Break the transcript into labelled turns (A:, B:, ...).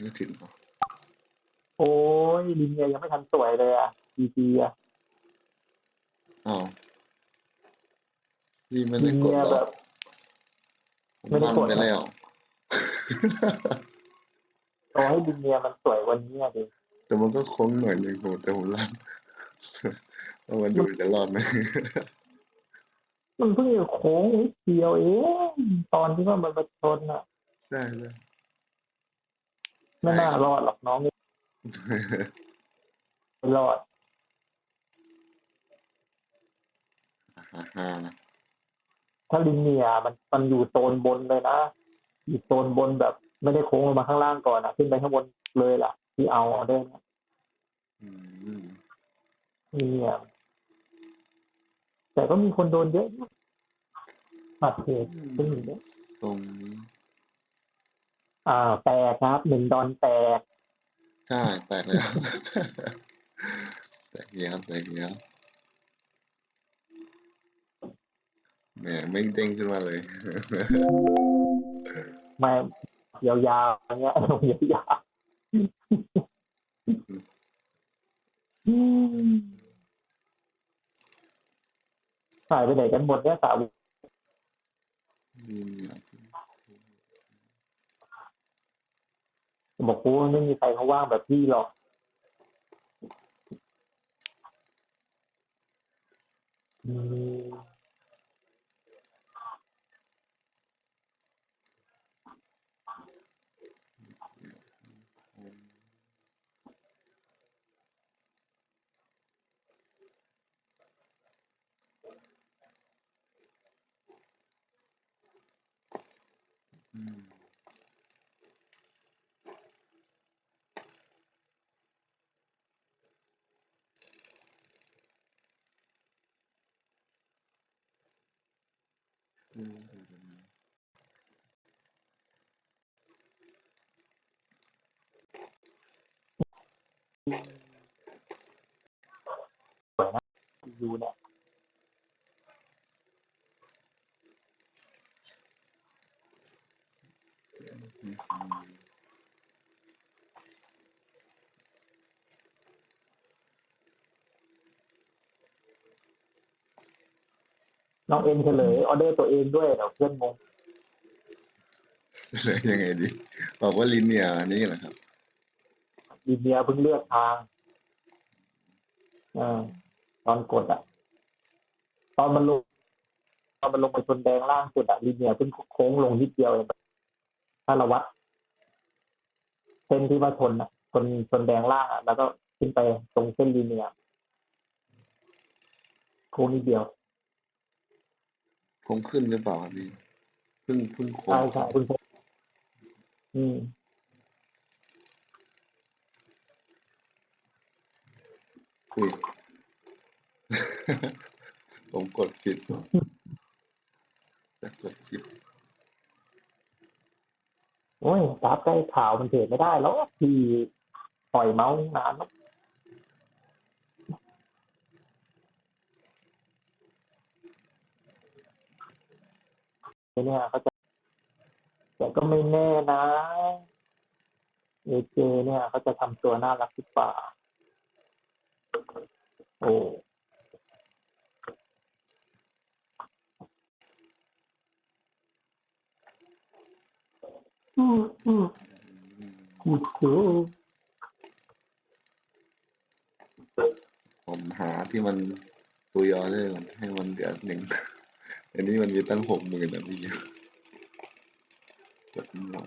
A: ไม่ถึงหรอ
B: โอ้ยลินเนี่ยยังไม่ทันสวยเลยอะดีดีอะ
A: อ้าวนี่ไม่ได้
B: ลิน
A: กด
B: เนี่ย
A: หร
B: แบ
A: อบ ผม
B: ไม่ได้
A: ลั่น
B: กด
A: ไปแล้ว
B: ต่อให้ลินเนี่ยมันสวยกวันนี้อะดิ
A: แต่มันก็โค้งหน่อยหนึงผมแต่ผมลั่นเอามาดูจะรอดไหม
B: มันเพิ่งจะโค้งนิดเดียวเองตอนที่ว่ามันมาชนอะ
A: ใช่ใช่
B: ไม่น่ารอดหรอกน้องไม่รอด
A: ฮ่าฮ่านะ
B: ถ้าลินเนี่ยมันมันอยู่โซนบนเลยนะอยู่โซนบนแบบไม่ได้โค้งลงมาข้างล่างก่อนอะขึ้นไปข้างบนเลยล่ะ ที่เอาเอาได้นะ
A: อืม
B: ลินเนี่ยแต่ก็มีคนโดนเยอะนะบัตรเหตุขึ้นอยู่เยอะ
A: ตรงนี้
B: อ่าแตกครับหนึ่งดอนแตก
A: ใช่แตกแล้วแตกเยอะแตกเยอะแหมไม่เด้งขึ้นมาเลย
B: มายาวๆอย่างเงี้ยลงยาวๆอืมหายไปไหนกันหมดเนี่ยสาว
A: นี่เนี่ย
B: บอกกูว่าไม่มีใครเขาว่างแบบพี่หรอกอืม
A: อืม อืม
B: ดูเนี่ย
A: อืม
B: น้องเอ็นเฉลยออเดอร์ตัวเองด้วยเดี๋ยวเพื่อนงง
A: เลยยังไงดี บอกว่าลินเนี่ยอันนี้เหรอครับ
B: ดีเนียเพิ่งเลือกทางอาตอนกดอะตอนมันลงตอนมันลงไปชนแดงล่างสุดอะลีเนียเพิ่งโค้งลงนิดเดียวเองถ้าเราวัดเส้นที่ว่าชนอะชนชนแดงล่างอะแล้วก็ขึ้นไปตรงเส้นลีเนียโค้งนิดเดียว
A: โค้งขึ้นหรือเปล่าครับพี่เพิ่งเพิ่งโค้
B: ใช่
A: ง
B: ใช่คุณพงษ์อืม
A: คุย ผมกดผิดแต่กดชิป
B: โอ้ยกราฟใกล้ข่าวมันเทรดไม่ได้แล้วที่ปล่อยเมาส์นานแล้ว เนี่ยเขาจะแต่ก็ไม่แน่นะเอเจเนี่ยเขาจะทำตัวน่ารักหรือเปล่าโอ้อืมอืม
A: อืม
B: กู
A: ผมหาที่มันตัวยอได้ก่อนให้มันเดือดหนึ่ง อันนี้มันมีตั้งหกหมื่นอะพี่กดไม่ลง